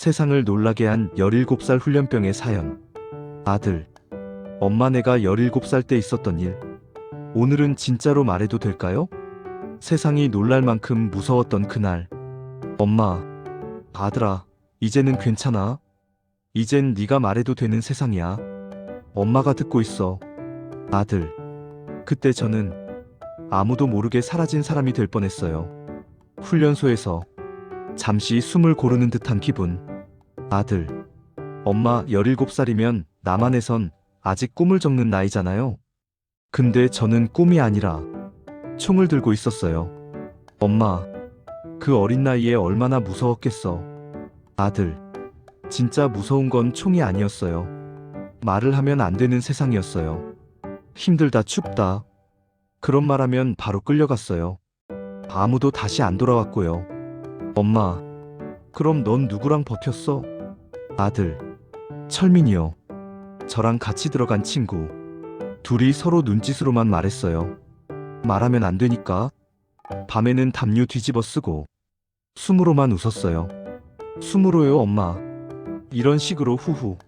세상을 놀라게 한 17살 훈련병의 사연. 아들. 엄마 내가 17살 때 있었던 일. 오늘은 진짜로 말해도 될까요? 세상이 놀랄 만큼 무서웠던 그날. 엄마. 아들아. 이제는 괜찮아. 이젠 네가 말해도 되는 세상이야. 엄마가 듣고 있어. 아들. 그때 저는 아무도 모르게 사라진 사람이 될 뻔했어요. 훈련소에서 잠시 숨을 고르는 듯한 기분. 아들. 엄마 17살이면 남한에선 아직 꿈을 적는 나이잖아요. 근데 저는 꿈이 아니라 총을 들고 있었어요. 엄마. 그 어린 나이에 얼마나 무서웠겠어. 아들. 진짜 무서운 건 총이 아니었어요. 말을 하면 안 되는 세상이었어요. 힘들다 춥다. 그런 말하면 바로 끌려갔어요. 아무도 다시 안 돌아왔고요. 엄마, 그럼 넌 누구랑 버텼어? 아들, 철민이요. 저랑 같이 들어간 친구. 둘이 서로 눈짓으로만 말했어요. 말하면 안 되니까. 밤에는 담요 뒤집어 쓰고. 숨으로만 웃었어요. 숨으로요, 엄마. 이런 식으로 후후.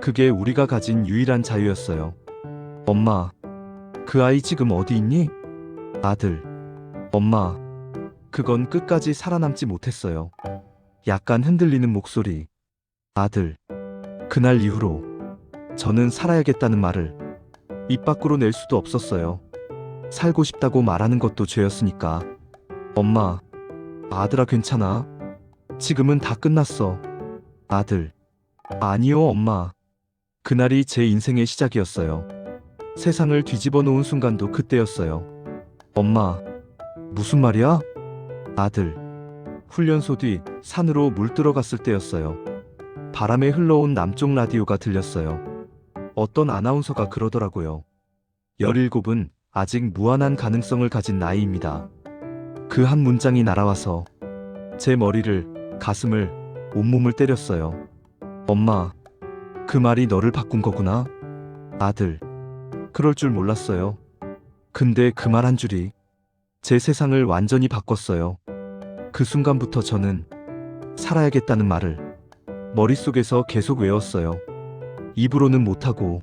그게 우리가 가진 유일한 자유였어요. 엄마, 그 아이 지금 어디 있니? 아들, 엄마, 그건 끝까지 살아남지 못했어요. 약간 흔들리는 목소리. 아들, 그날 이후로 저는 살아야겠다는 말을 입 밖으로 낼 수도 없었어요. 살고 싶다고 말하는 것도 죄였으니까. 엄마, 아들아 괜찮아. 지금은 다 끝났어. 아들, 아니요 엄마. 그날이 제 인생의 시작이었어요. 세상을 뒤집어 놓은 순간도 그때였어요. 엄마, 무슨 말이야? 아들. 훈련소 뒤 산으로 물 들어 갔을 때였어요. 바람에 흘러온 남쪽 라디오가 들렸어요. 어떤 아나운서가 그러더라고요. 17은 아직 무한한 가능성을 가진 나이입니다. 그 한 문장이 날아와서 제 머리를, 가슴을, 온몸을 때렸어요. 엄마, 그 말이 너를 바꾼 거구나. 아들, 그럴 줄 몰랐어요. 근데 그 말 한 줄이 제 세상을 완전히 바꿨어요. 그 순간부터 저는 살아야겠다는 말을 머릿속에서 계속 외웠어요. 입으로는 못하고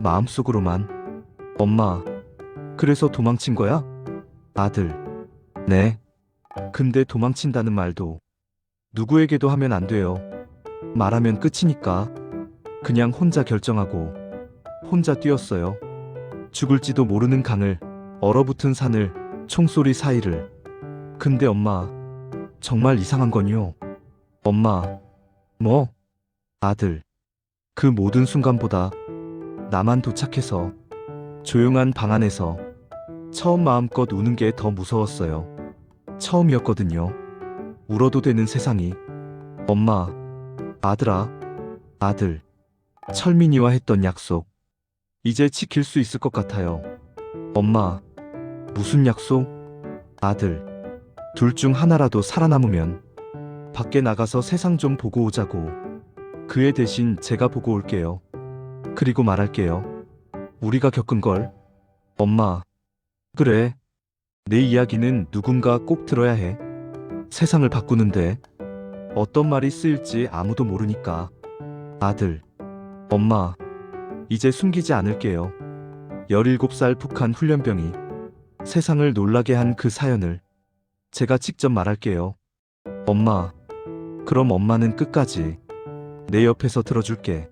마음속으로만 엄마, 그래서 도망친 거야? 아들, 네. 근데 도망친다는 말도 누구에게도 하면 안 돼요. 말하면 끝이니까 그냥 혼자 결정하고 혼자 뛰었어요. 죽을지도 모르는 강을 얼어붙은 산을 총소리 사이를 근데 엄마 정말 이상한 건요. 엄마 뭐 아들 그 모든 순간보다 나만 도착해서 조용한 방 안에서 처음 마음껏 우는 게 더 무서웠어요. 처음이었거든요. 울어도 되는 세상이 엄마 아들아 아들 철민이와 했던 약속 이제 지킬 수 있을 것 같아요. 엄마 무슨 약속? 아들 둘 중 하나라도 살아남으면 밖에 나가서 세상 좀 보고 오자고. 그의 대신 제가 보고 올게요. 그리고 말할게요. 우리가 겪은 걸. 엄마. 그래. 내 이야기는 누군가 꼭 들어야 해. 세상을 바꾸는데 어떤 말이 쓰일지 아무도 모르니까. 아들. 엄마. 이제 숨기지 않을게요. 17살 북한 훈련병이 세상을 놀라게 한 그 사연을 제가 직접 말할게요. 엄마, 그럼 엄마는 끝까지 내 옆에서 들어줄게.